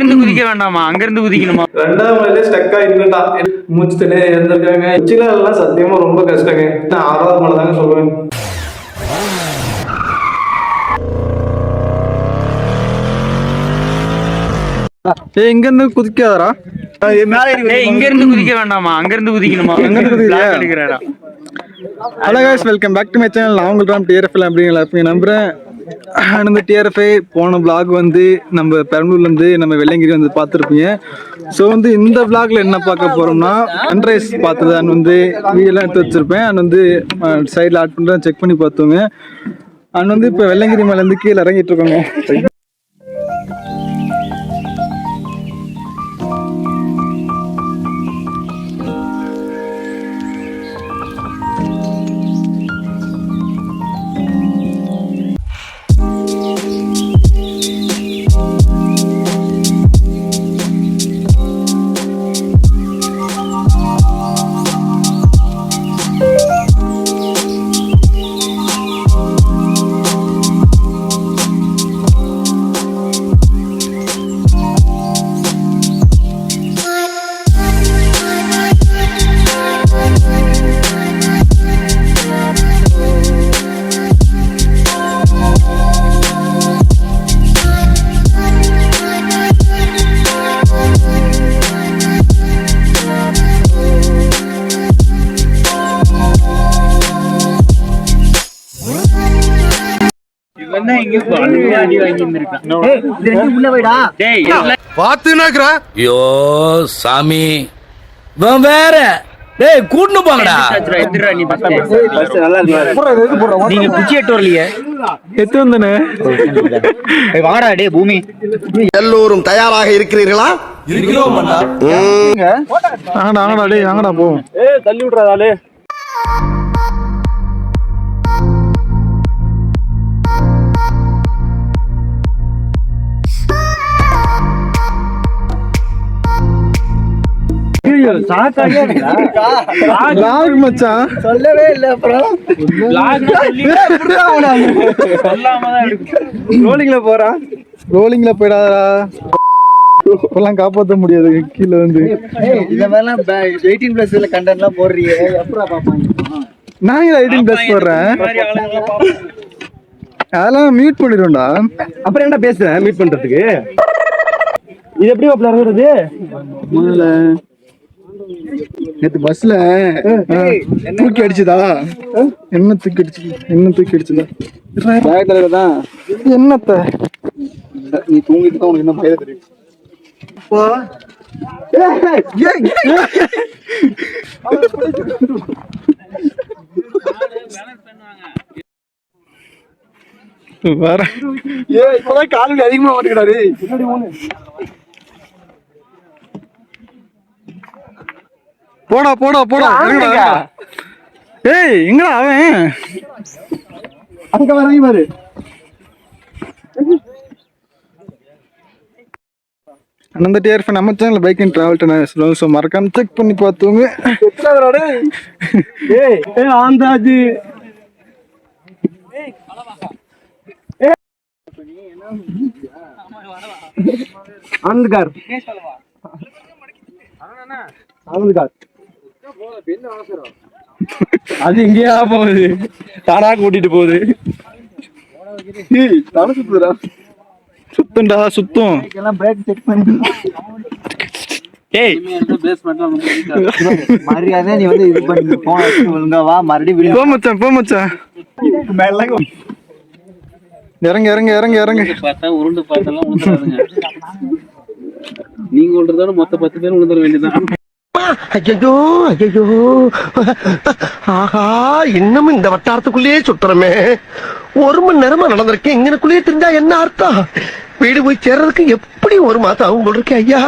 இருந்து குதிக்க வேண்டாமா? அங்க இருந்து குதிக்கணுமா? ரெண்டாவது மலையில ஸ்டக் ஆகிட்டுட்டா மூச்சு தண்ணி இருந்திருக்காங்க உச்சில எல்லாம் சத்தியமா ரொம்ப கஷ்டங்க. நான் ஆறாவது மலை தாங்க சொல்லுவேன் ஏய் இங்க இருந்து குதிக்காதடா. ஏய் இங்க இருந்து குதிக்க வேண்டாமா? அங்க இருந்து குதிக்கணுமா அங்க இருந்து எடுக்கிறேடா. Hello guys welcome back to my channel நான் உங்களுக்கு தான் டிஆர்எஃப்ல அப்படிங்கிற எல்லாருமே நம்புறேன். இந்த டிஆர்எஃப்ஐ போன vlog வந்து நம்ம பெரம்பலூர்லேருந்து நம்ம வெள்ளங்கிரி வந்து பார்த்துருப்பீங்க. ஸோ வந்து இந்த vlogல என்ன பார்க்க போகிறோம்னா சன்ரைஸ் பார்த்தது அண்ட் வந்து வீடியோலாம் எடுத்து வச்சிருப்பேன். அண்ட் வந்து சைடில் ஆட் பண்ணுறேன் செக் பண்ணி பார்த்தோங்க அண்ட் வந்து இப்போ வெள்ளங்கிரி மேலேருந்து கீழே இறங்கிட்டு இருக்கோங்க. எல்லாம் ஐயோ சாமி வேற டேய் கூட்டு போங்கடா. நீங்க குச்சி எட்டு வரலையே எத்து வந்தனே வாடா டே பூமி எல்லோரும் தயாராக இருக்கிறீர்களா ஆங்கடா ஆங்கடா டேய் ஆங்கடா போவோம் vlog மச்சான் ரோலிங்ல போறா. ரோலிங்ல போயிடாதடா. இப்பெல்லாம் காப்பாத்த முடியாது கீழே வந்து. இந்த மாதிரிலாம் எயிட்டீன் பிளஸ்ல கண்டென்ட்லாம் போடுறீங்க எப்படா பாப்பாங்க நான் எயிட்டீன் பிளஸ் போடுறேன்? அதெல்லாம் மியூட் பண்ணிடும்டா அப்புறம் என்ன பேசுறேன் மீட் பண்றதுக்கு? இது எப்படி இறங்குறது முதல்ல நேத்து பஸ்ல தூக்கி அடிச்சுதா? என்ன தூக்கி அடிச்சு என்ன தூக்கி அடிச்சுதா? தான் என்னத்த? நீ தூங்கிட்டு தான் உனக்கு என்ன பயம் தெரியும். வேற. ஏ இப்பதான் கால் அதிகமா மாட்டேங்கிறாரு போடா போடா போடா. ஏய் எங்கடா அவன்? அங்க வரீங்க பாரு அந்த டிஆர்எஃப் நம்ம channel bike and travel then so மறக்காம செக் பண்ணி பார்த்தோங்க ஏய் ஏய் ஆந்தாஜி. ஆனந்த் கார் ஆனந்த் கார் அது இங்கேயா போகுது? தானா கூட்டிட்டு போகுது. தலை சுத்தம் செக் பண்ணி ஏய். மரியாதை நீ வந்து இது பண்ணி. போன ஒழுங்கா வா மறுபடியும் போ மச்சான் போ மச்சான். இறங்க இறங்க இறங்க இறங்க. பார்த்தா உருண்டு பார்த்தெல்லாம் உழுந்துறாதுங்க நீங்க உழுறதோட மொத்த பத்து பேர் உழுந்துட வேண்டியதான் ஐயோ ஐயோ ஆஹா இன்னமும் இந்த வட்டாரத்துக்குள்ளேயே சுத்துறமே ஒரு மணி நேரமா நடந்திருக்கேன். இங்கனுக்குள்ளேயே தெரிஞ்சா என்ன அர்த்தம்? வீடு போய் சேர்றதுக்கு எப்படி ஒரு மாசம் ஆகும் போல இருக்கு ஐயா?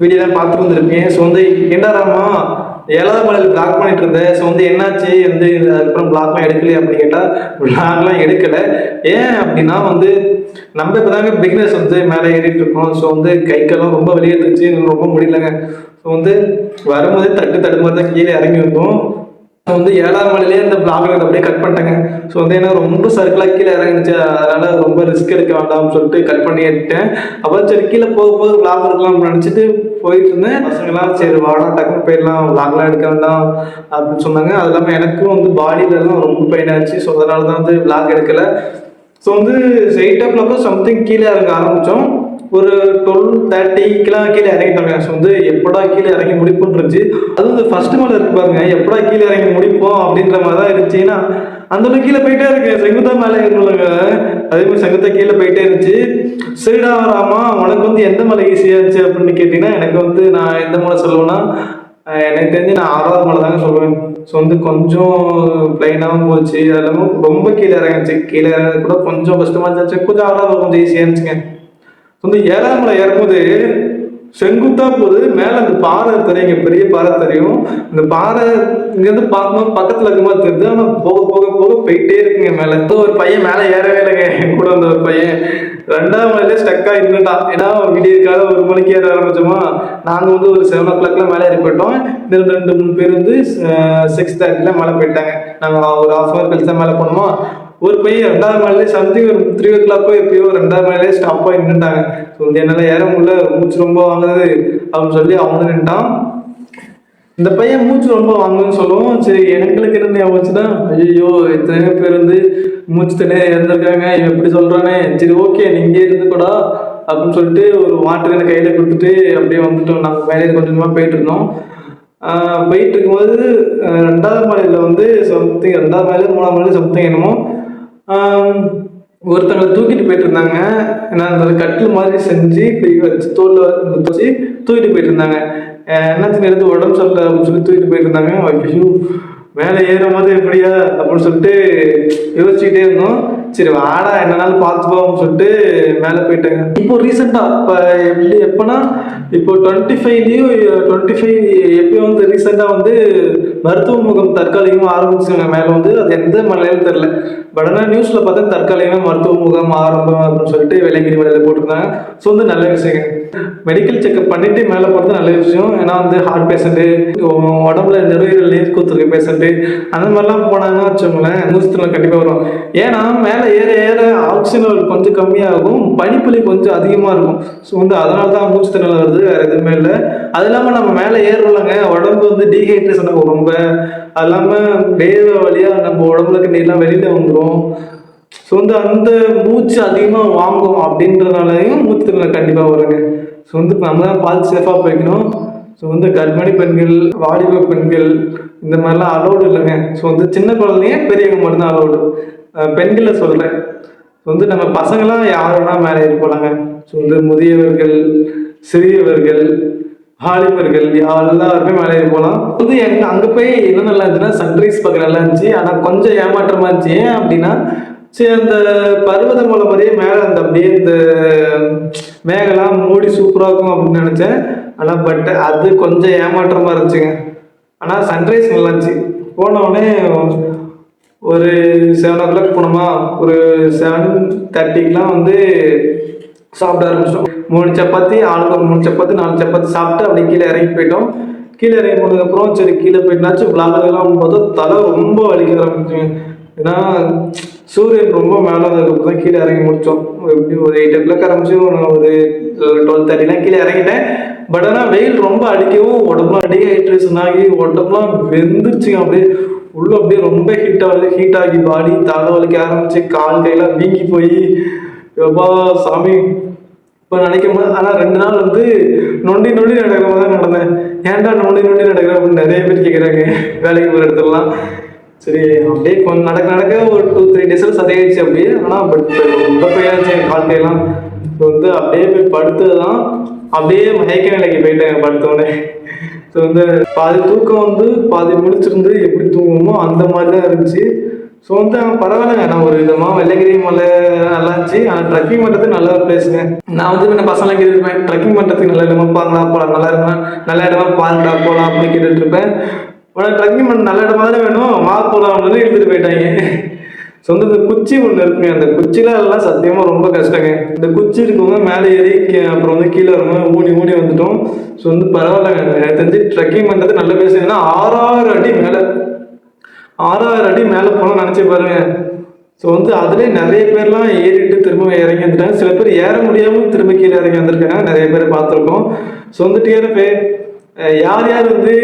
வீடியோ தான் பார்த்து வந்திருப்பேன் ஸோ வந்து என்னடாமா ஏழாவது மலையில் பிளாக் பண்ணிட்டு இருந்தேன். ஸோ வந்து என்னாச்சு? வந்து அதுக்கப்புறம் பிளாக்லாம் எடுக்கலையே அப்படின்னு கேட்டால் பிளாக்லாம் எடுக்கலை. ஏன் அப்படின்னா வந்து நம்ம இப்போதாங்க பிக்னஸ் வந்து மேலே ஏறிட்டு இருக்கோம். ஸோ வந்து கைக்கெல்லாம் ரொம்ப வெளியே இருந்துச்சு ரொம்ப முடியலங்க. ஸோ வந்து வரும்போதே தட்டு தட்டு தான் கீழே இறங்கி வந்தோம். வந்து ஏழாம் மலையிலே இந்த பிளாக்ல அப்படியே கட் பண்ணிட்டேங்க. ஸோ வந்து ஏன்னா ரொம்ப சர்க்கிளாக கீழே இறங்குச்சு. அதனால ரொம்ப ரிஸ்க் எடுக்க வேண்டாம்னு சொல்லிட்டு கட் பண்ணிட்டேன். அப்புறம் சரி கீழே போக போக பிளாக் எடுக்கலாம் நினச்சிட்டு போயிட்டு இருந்தேன். பசங்களாம் சரி வாடா டக்குன்னு போயிடலாம். பிளாக்லாம் எடுக்க வேண்டாம் அப்படின்னு சொன்னாங்க. அது இல்லாமல் எனக்கும் வந்து பாடியிலலாம் ரொம்ப பெயின் ஆச்சு. ஸோ அதனால தான் வந்து பிளாக் எடுக்கல. ஸோ வந்து எயிட் ஓ கிளாக்கும் சம்திங் கீழே இறங்க ஆரம்பித்தோம் ஒரு டுவெல் தேர்ட்டிக்கெலாம் கீழே இறங்கிட்டாங்க ஸோ வந்து எப்படா கீழே இறங்கி முடிப்புன்னு இருந்துச்சு. அதுவும் இந்த ஃபர்ஸ்ட் மேலே இருக்கு பாருங்க. எப்படா கீழே இறங்கி முடிப்போம் அப்படின்ற மாதிரி தான் இருந்துச்சு. ஏன்னா அந்த கீழே போயிட்டே இருக்கு. செங்குத்தா மேலே ஏறணுங்க அதே மாதிரி செங்குத்தா கீழே போயிட்டே இருந்துச்சு. சரிடா ராமா உனக்கு வந்து எந்த மலை ஈஸியாக இருந்துச்சு அப்படின்னு கேட்டிங்கன்னா எனக்கு வந்து நான் எந்த மலை சொல்லுவேன்னா எனக்கு தெரிஞ்சு நான் ஆறாவது மலை தாங்க சொல்லுவேன் ஸோ வந்து கொஞ்சம் பிளைனாகவும் போச்சு. அது இல்லாமல் ரொம்ப கீழே இறங்கிச்சு. கீழே இறங்குறது கூட கொஞ்சம் கஷ்டமாக இருந்துச்சு. கொஞ்சம் ஆறாவது கொஞ்சம் ஈஸியாக இருந்துச்சுங்க. வந்து ஏழாம் மலை ஏறும்போது செங்குத்தா போகுது. மேலே அந்த பாறை தெரியும். இங்கே பெரிய பாறை தெரியும். இந்த பாறை இங்கேருந்து பார்க்கும்போது பக்கத்தில் இருக்க தெரியுது. ஆனால் போக போக போக போயிட்டே இருக்குங்க மேலே. இப்போ ஒரு பையன் மேலே ஏறவே இல்லைங்க. என் கூட வந்த ஒரு பையன். ரெண்டாம் மலையில ஸ்டக்கா இருந்துட்டான் ஏன்னா விடிய கால ஒரு மணிக்கு ஏற ஆரம்பிச்சோமா. நாங்கள் வந்து ஒரு செவன் ஓ கிளாக்லாம் மேலே ஏறி போயிட்டோம். இந்த ரெண்டு மூணு பேர் வந்து சிக்ஸ் தேர்ட்டில மேலே போயிட்டாங்க. நாங்கள் ஒரு ஹாஃப் ஹவர் கழிச்சு தான் மேலே போனோமா. ஒரு பையன் ரெண்டாவது மேலே சம்திங் ஒரு த்ரீ ஓ கிளாக்கோ எப்பயோ ரெண்டாவது மேலே ஸ்டாப் ஆகி நின்றுட்டாங்க ஸோ வந்து என்னால் ஏற முடியல. மூச்சு ரொம்ப வாங்குது அப்படின்னு சொல்லி அவங்க நின்ட்டான் இந்த பையன் மூச்சு ரொம்ப வாங்குன்னு சொல்லுவோம். சரி எங்களுக்கு என்ன ஞாபகம் வச்சுன்னா ஐயோ இத்தனை பேர் வந்து மூச்சு தனியாக இறந்துருக்காங்க. இவன் எப்படி சொல்கிறானே சரி ஓகே நீங்கள் இங்கே இருந்து கூடா அப்படின்னு சொல்லிட்டு ஒரு வாட்டர் எனக்கு கையில் கொடுத்துட்டு அப்படியே வந்துட்டோம். நாங்கள் மேலே கொஞ்சமாக போயிட்டு இருந்தோம். போயிட்டு இருக்கும்போது ரெண்டாவது மலையில் வந்து சம்திங் ரெண்டாவது மலையில மூணாவது மலையில் சம்திங் என்னமோ ஒருத்தங்களை தூக்கிட்டு போயிட்டு இருந்தாங்க ஏன்னா அந்த கட்டில் மாதிரி செஞ்சு இப்படி வச்சு தோல்ல வச்சு தூக்கிட்டு போயிட்டு இருந்தாங்க என்னத்துக்கு எடுத்து உடம்பு சரியில்லை அப்படின்னு சொல்லி தூக்கிட்டு போயிட்டு இருந்தாங்க ஐயோ மேலே ஏறும் போது எப்படியா அப்படின்னு சொல்லிட்டு யோசிச்சுக்கிட்டே இருந்தோம். சரி வாடா என்னன்னாலும் போவோம்னு சொல்லிட்டு மேலே போயிட்டாங்க. இப்போ ரீசெண்டாக இப்போ எப்படி எப்போனா இப்போ டுவெண்ட்டி ஃபைவ்லேயும் டுவெண்ட்டி ஃபைவ் எப்பயும் வந்து ரீசெண்டாக வந்து மருத்துவ முகம் தற்காலிகமாக ஆரம்பிச்சுங்க மேலே வந்து அது எந்த மலையிலும் தெரில பட் ஆனால் நியூஸில் பார்த்தா தற்காலிகமாக மருத்துவ முகம் ஆரம்பம் அப்படின்னு சொல்லிட்டு வெள்ளங்கிரி மலையில் போட்டிருந்தாங்க. ஸோ வந்து நல்ல விஷயங்க. மெடிக்கல் செக்அப் பண்ணிட்டு மேலே போகிறது நல்ல விஷயம். ஏன்னா வந்து ஹார்ட் பேஷண்ட்டு உடம்புல நுரையீரல் நீர் கூத்துருக்க பேஷண்ட்டு அந்த மாதிரிலாம் போனாங்கன்னா வச்சுக்கோங்களேன் மூச்சுத்திறன் கண்டிப்பாக வரும் ஏன்னா மேலே ஏற ஏற ஆக்சிஜன் கொஞ்சம் கம்மியாகும் பனிப்புலி கொஞ்சம் அதிகமாக இருக்கும். ஸோ வந்து அதனால தான் மூச்சு மூச்சுத்திறன் வருது வேறு எதுவுமே இல்லை. அது இல்லாமல் நம்ம மேலே ஏறுறோம்லங்க உடம்பு வந்து டீஹைட்ரேஷன் ஆகும் ரொம்ப. அது இல்லாமல் வேர்வை வழியாக நம்ம உடம்புல நீர்லாம் வெளியில் வந்துடும் ஸோ வந்து அந்த மூச்சு அதிகமாக வாங்கும் அப்படின்றனாலையும் மூச்சுத்திறன் கண்டிப்பாக வருங்க. ஸோ வந்து நம்ம தான் பார்த்து சேஃபாக போய்க்கணும். ஸோ வந்து கர்ப்பிணி பெண்கள் வாலிப பெண்கள் இந்த மாதிரிலாம் அலோடு இல்லைங்க. ஸோ வந்து சின்ன குழந்தைங்க பெரியவங்க மட்டும்தான் அலோடு பெண்களை சொல்கிறேன் வந்து நம்ம பசங்களாம் யார் வேணா மேலே ஏறி போகலாங்க ஸோ வந்து முதியவர்கள் சிறியவர்கள் வாலிபர்கள் எல்லாருமே மேலே ஏறி போகலாம் வந்து எங்க அங்கே போய் என்ன நல்லா இருந்துச்சுன்னா சன்ரைஸ் பார்க்க நல்லா இருந்துச்சு. ஆனால் கொஞ்சம் ஏமாற்றமா இருந்துச்சு. ஏன் அப்படின்னா சரி அந்த பருவத மலை மாதிரியே மேலே அந்த அப்படியே இந்த மேகலாம் மூடி சூப்பராக இருக்கும் அப்படின்னு நினச்சேன். ஆனால் பட் அது கொஞ்சம் ஏமாற்றமாக இருந்துச்சுங்க. ஆனால் சன்ரைஸ் நல்லா இருந்துச்சு. போன உடனே ஒரு செவன் ஓ கிளாக் போனோமா? ஒரு செவன் தேர்ட்டிக்கெலாம் வந்து சாப்பிட ஆரம்பிச்சிட்டோம். மூணு சப்பாத்தி ஆளுக்கு ஒரு மூணு சப்பாத்தி நாலு சப்பாத்தி சாப்பிட்டு அப்படியே கீழே இறங்கி போயிட்டோம். கீழே இறங்கி போனதுக்கப்புறம் சரி கீழே போயிட்டுனாச்சும் விளாட்றதெல்லாம் பார்த்தா தலை ரொம்ப வலிக்க ஆரம்பிச்சுங்க. ஏன்னா சூரியன் ரொம்ப மேலே வந்ததுக்கப்புறம் தான் கீழே இறங்கி முடித்தோம் எப்படி ஒரு எயிட் ஓ கிளாக் ஆரம்பிச்சு ஒரு டுவெல் தேர்ட்டிலாம் கீழே இறங்கிட்டேன். பட் ஆனால் வெயில் ரொம்ப அடிக்கவும் உடம்புலாம் டீஹைட்ரேஷன் ஆகி உடம்புலாம் வெந்துருச்சுங்க அப்படியே. உள்ள அப்படியே ரொம்ப ஹீட் ஆகுது ஹீட் ஆகி பாடி தலை வலிக்க ஆரம்பிச்சு கால் கையெல்லாம் வீங்கி போய் எப்பா சாமி இப்போ நினைக்கும் போது ஆனால் ரெண்டு நாள் வந்து நொண்டி நொண்டி நடக்கிற மாதிரி தான் நடந்தேன். ஏன்டா நொண்டி நொண்டி நடக்கிற அப்படின்னு நிறைய பேர் கேட்குறாங்க வேலைக்கு போகிற இடத்துலலாம். சரி அப்படியே கொஞ்சம் நடக்க நடக்க ஒரு டூ த்ரீ டேஸில் சரியாயிடுச்சு அப்படியே. ஆனால் பட் ரொம்ப போயாச்சு என் வாழ்க்கையெல்லாம் ஸோ வந்து அப்படியே போய் படுத்தது தான் அப்படியே மயக்க நிலைக்கு போயிட்டேன் படுத்தோடனே ஸோ வந்து பாதி தூக்கம் வந்து பாதி முடிச்சிருந்து எப்படி தூங்குமோ அந்த மாதிரி தான் இருந்துச்சு. ஸோ வந்து பரவாயில்லைங்க. நான் ஒரு விதமாக வெள்ளகிரி மலை நல்லா இருந்துச்சு. ஆனால் ட்ரெக்கிங் பண்ணுறதுக்கு நல்ல ஒரு பிளேஸுங்க நான் வந்து என்ன பசங்களாம் கேட்டுருப்பேன் ட்ரெக்கிங் பண்ணுறதுக்கு நல்ல இடமா பாருங்களா போகலாம் நல்லா இருக்கா நல்ல இடமா பாருங்கடா போகலாம் அப்படின்னு கேட்டுட்டு இருப்பேன். ஆனால் ட்ரெக்கிங் பண்ண நல்ல இடமா தானே வேணும்? வா போகலாம் அப்படின்னு எடுத்துகிட்டு போயிட்டாங்க. ஸோ வந்து இந்த குச்சி ஒன்று இருக்குங்க அந்த குச்சில எல்லாம் சத்தியமா ரொம்ப கஷ்டங்க. இந்த குச்சி இருக்கவங்க மேலே ஏறி கீ- அப்புறம் வந்து கீழே வரவங்க ஊடி ஊடி வந்துட்டோம். ஸோ வந்து பரவாயில்லைங்க. எனக்கு தெரிஞ்சு ட்ரெக்கிங் பண்ணுறது நல்ல பேசுங்கன்னா ஆறாறு அடி மேலே ஆறாறு அடி மேலே போனோம் நினச்சி பாருங்க. ஸோ வந்து அதுலேயே நிறைய பேர்லாம் ஏறிட்டு திரும்ப இறங்கி வந்துட்டாங்க. சில பேர் ஏற முடியாமல் திரும்ப கீழே இறங்கி வந்திருக்காங்க. நிறைய பேர் பார்த்துருக்கோம். ஸோ வந்து டிஆர்எஃப் யார் யார் வந்து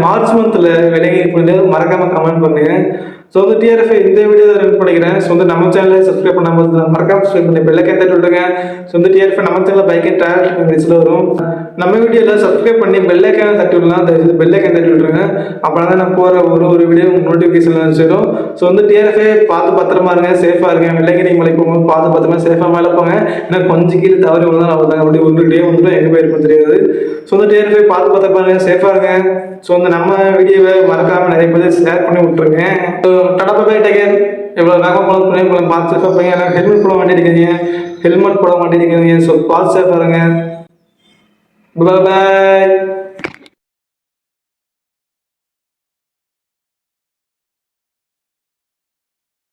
மார்ச் மந்தில் விலகி பண்ணி மறக்காமல் கமெண்ட் பண்ணுங்கள் ஸோ வந்து டிஆர்எஃப் இந்த வீடியோ ரன் பண்ணிக்கிறேன். ஸோ வந்து நம்ம சேனலை சப்ஸ்கிரைப் பண்ணாமல் மறக்காம சப்ஸ்கிரைப் பண்ணி பெல்ல கேட்டு விட்டுருங்க ஸோ வந்து டிஆர்எஃப் நம்ம சேனலில் பைக் அண்ட் டிராவல் வரும். நம்ம வீடியோவில் சப்ஸ்கிரைப் பண்ணி பெல்லைக்கான தட்டி விடலாம். தயவுசெய்து பெல்லைக்கான தட்டி விட்டுருங்க. அப்போ தான் நான் போகிற ஒரு ஒரு வீடியோ நோட்டிஃபிகேஷன் சேரும். ஸோ வந்து டிஆர்எஃபே பார்த்து பத்திரமா இருங்க. சேஃபாக இருங்க. வெள்ளைங்கிரி மலை போகும்போது பார்த்து பத்திரமா சேஃபாக மேலே போங்க. ஏன்னா கொஞ்சம் கீழே தவறி விழுந்தாலும் அவ்வளோதாங்க தாங்க அப்படி டே வந்துடும் எங்கே போயிருக்கும் தெரியாது. ஸோ வந்து டிஆர்எஃபே பார்த்து பத்திரமா இருங்க. சேஃபாக இருங்க. ஸோ வந்து நம்ம வீடியோவை மறக்காமல் நிறைய பேர் ஷேர் பண்ணி விட்டுருங்க. ஸோ டடா பை டேகன் எவ்வளோ வேகமாக போல பார்த்து சேஃபாக ஏன்னா ஹெல்மெட் போட மாட்டேங்கிறீங்க ஹெல்மெட் போட மாட்டேங்கிறீங்க ஸோ பார்த்து சேஃபாக இருங்க பாய்